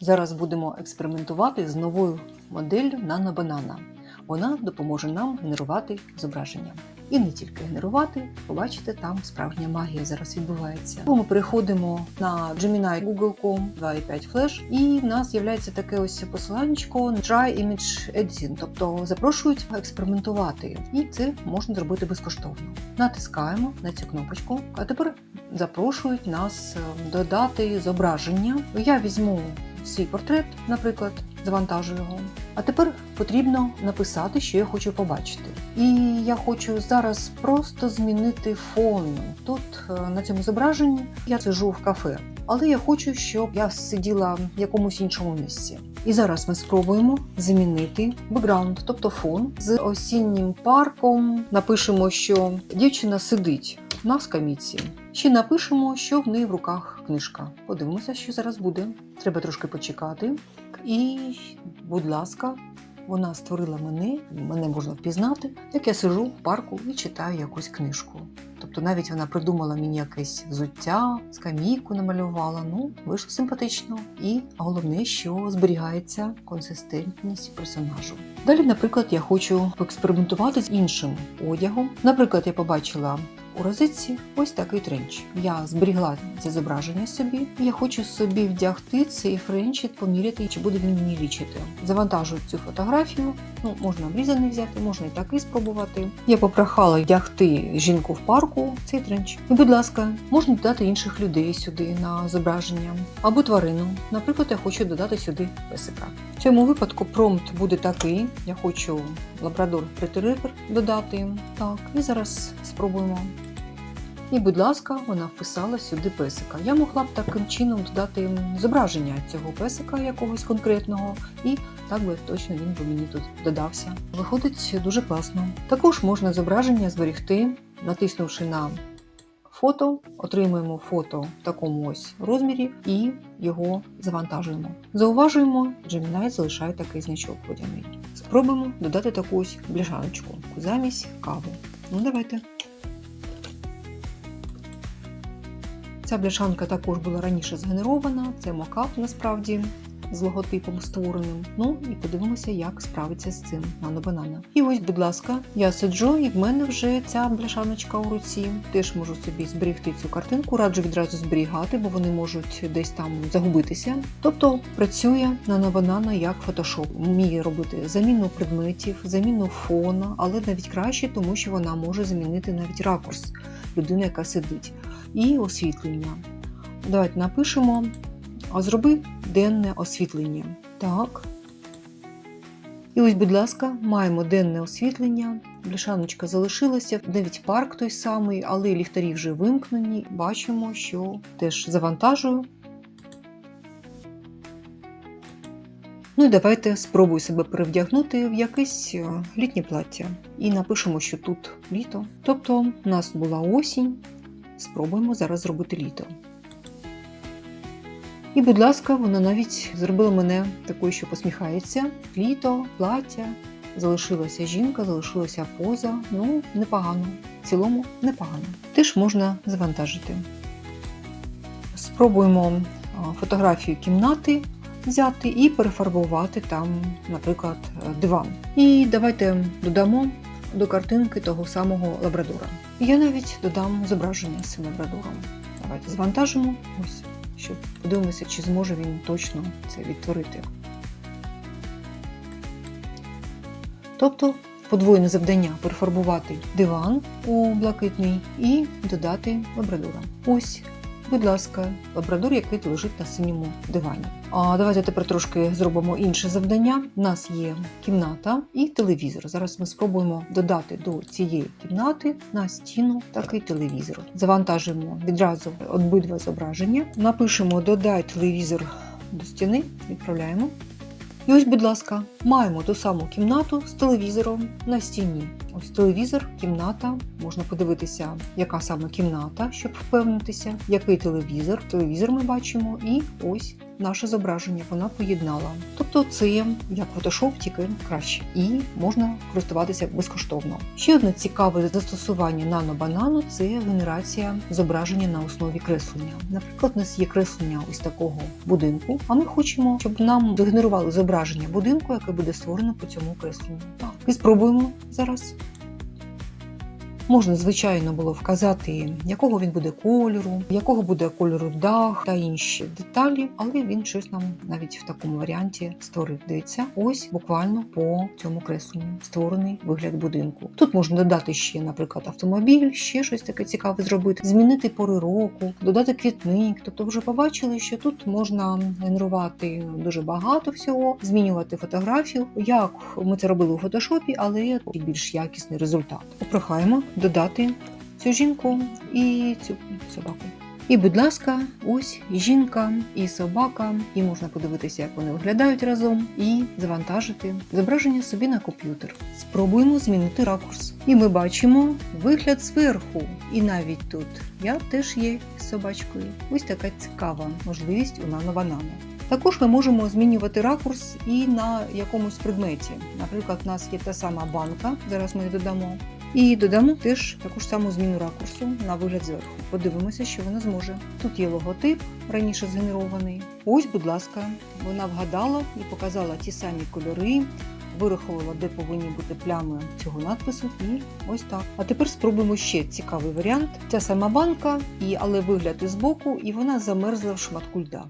Зараз будемо експериментувати з новою моделлю Banana. Вона допоможе нам генерувати зображення. І не тільки генерувати, побачите, там справжня магія зараз відбувається. Ми переходимо на Gemini Google.com 2.5 Flash, і в нас з'являється таке ось посиланнячко Try Image Editing, тобто запрошують експериментувати, і це можна зробити безкоштовно. Натискаємо на цю кнопочку, а тепер запрошують нас е, додати зображення. Я візьму свій портрет, наприклад, завантажу його. А тепер потрібно написати, що я хочу побачити. І я хочу зараз просто змінити фон. Тут е, на цьому зображенні я сиджу в кафе, але я хочу, щоб я сиділа в якомусь іншому місці. І зараз ми спробуємо замінити бекграунд, тобто фон з осіннім парком. Напишемо, що дівчина сидить на скамійці. Ще напишемо, що в неї в руках книжка. Подивимося, що зараз буде. Треба трошки почекати. І, будь ласка, вона створила мене, мене можна впізнати, як я сижу в парку і читаю якусь книжку. Тобто навіть вона придумала мені якесь взуття, скамійку намалювала. Ну, вийшло симпатично. І головне, що зберігається консистентність персонажу. Далі, наприклад, я хочу поекспериментувати з іншим одягом. Наприклад, я побачила у розетці ось такий тренч. Я зберігла це зображення собі, я хочу собі вдягти цей френч і поміряти, чи буде він мені лічити. Завантажую цю фотографію. Ну, можна обрізаний взяти, можна і такий спробувати. Я попрохала вдягти жінку в парку цей тренч. І, будь ласка, можна додати інших людей сюди на зображення або тварину. Наприклад, я хочу додати сюди песика. В цьому випадку промпт буде такий: я хочу лабрадор ретрівер додати. Так, і зараз спробуємо. І, будь ласка, вона вписала сюди песика. Я могла б таким чином додати зображення цього песика якогось конкретного, і так би точно він би мені тут додався. Виходить дуже класно. Також можна зображення зберегти, натиснувши на фото, отримуємо фото в такому ось розмірі і його завантажуємо. Зауважуємо, Gemini залишає такий значок водяний. Спробуємо додати таку ось бляшаночку замість кави. Ну, давайте. Ця бляшанка також була раніше згенерована, це мокап насправді з логотипом створеним. Ну і подивимося, як справиться з цим нано-банана. І ось, будь ласка, я сиджу, і в мене вже ця бляшаночка у руці. Теж можу собі зберегти цю картинку, раджу відразу зберігати, бо вони можуть десь там загубитися. Тобто працює нано-банана як фотошоп. Вміє робити заміну предметів, заміну фона, але навіть краще, тому що вона може замінити навіть ракурс людини, яка сидить і освітлення. Давайте напишемо, а зроби денне освітлення. Так. І ось, будь ласка, маємо денне освітлення. Бляшаночка залишилася, навіть парк той самий, але ліхтарі вже вимкнені. Бачимо, що теж завантажую. Ну і давайте спробую себе перевдягнути в якесь е, літнє плаття. І напишемо, що тут літо. Тобто, у нас була осінь. Спробуємо зараз зробити літо. І, будь ласка, вона навіть зробила мене такою, що посміхається. Літо, плаття, залишилася жінка, залишилася поза. Ну, непогано. В цілому непогано. Теж можна завантажити. Спробуємо фотографію кімнати взяти і перефарбувати там, наприклад, диван. І давайте додамо до картинки того самого лабрадора. Я навіть додам зображення з цим лабрадором. Давайте завантажимо. Ось, щоб подивимося, чи зможе він точно це відтворити. Тобто подвоєне завдання перефарбувати диван у блакитний і додати лабрадора. Ось Будь ласка, лабрадор, який лежить на синьому дивані. А давайте тепер трошки зробимо інше завдання. У нас є кімната і телевізор. Зараз ми спробуємо додати до цієї кімнати на стіну такий телевізор. Завантажимо відразу обидва зображення. Напишемо Додай телевізор до стіни, відправляємо. І ось, будь ласка, маємо ту саму кімнату з телевізором на стіні. Ось телевізор, кімната. Можна подивитися, яка саме кімната, щоб впевнитися, який телевізор. Телевізор ми бачимо, і ось наше зображення, вона поєднала. Тобто це як Photoshop, тільки краще, і можна користуватися безкоштовно. Ще одне цікаве застосування нано-банану це генерація зображення на основі креслення. Наприклад, у нас є креслення ось такого будинку, а ми хочемо, щоб нам згенерували зображення будинку, яке буде створено по цьому кресленню. Так, і спробуємо зараз. Можна, звичайно, було вказати, якого він буде кольору, якого буде кольору дах та інші деталі, але він щось нам навіть в такому варіанті створив. Дивіться, ось буквально по цьому кресленню створений вигляд будинку. Тут можна додати ще, наприклад, автомобіль, ще щось таке цікаве зробити, змінити пори року, додати квітник. Тобто, вже побачили, що тут можна генерувати дуже багато всього, змінювати фотографію, як ми це робили у фотошопі, але більш якісний результат. Попрохаємо додати цю жінку і цю собаку. І, будь ласка, ось жінка і собака, і можна подивитися, як вони виглядають разом, і завантажити зображення собі на комп'ютер. Спробуємо змінити ракурс. І ми бачимо вигляд зверху. І навіть тут я теж є з собачкою. Ось така цікава можливість у нано банана. Також ми можемо змінювати ракурс і на якомусь предметі. Наприклад, у нас є та сама банка, зараз ми її додамо. І додамо теж таку ж саму зміну ракурсу на вигляд зверху. Подивимося, що вона зможе. Тут є логотип, раніше згенерований. Ось, будь ласка, вона вгадала і показала ті самі кольори, вирахувала, де повинні бути плями цього надпису. І ось так. А тепер спробуємо ще цікавий варіант. Ця сама банка, і, але вигляд із боку, і вона замерзла в шматку льда.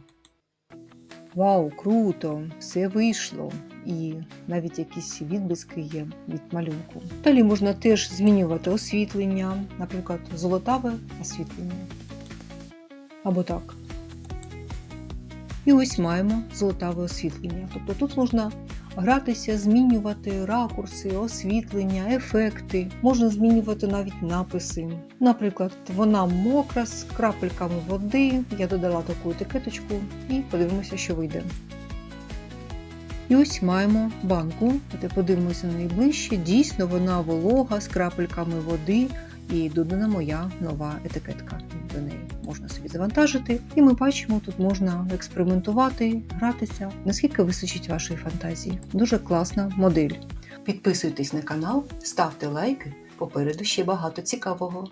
Вау, круто! Все вийшло. І навіть якісь відблиски є від малюнку. Далі можна теж змінювати освітлення, наприклад, золотаве освітлення. Або так. І ось маємо золотаве освітлення. Тобто тут можна гратися, змінювати ракурси, освітлення, ефекти. Можна змінювати навіть написи. Наприклад, вона мокра з крапельками води. Я додала таку етикеточку і подивимося, що вийде. І ось маємо банку. Давайте подивимося на неї. Дійсно, вона волога з крапельками води. І додана моя нова етикетка. До неї можна собі завантажити. І ми бачимо, тут можна експериментувати, гратися, наскільки вистачить вашої фантазії. Дуже класна модель. Підписуйтесь на канал, ставте лайки. Попереду ще багато цікавого.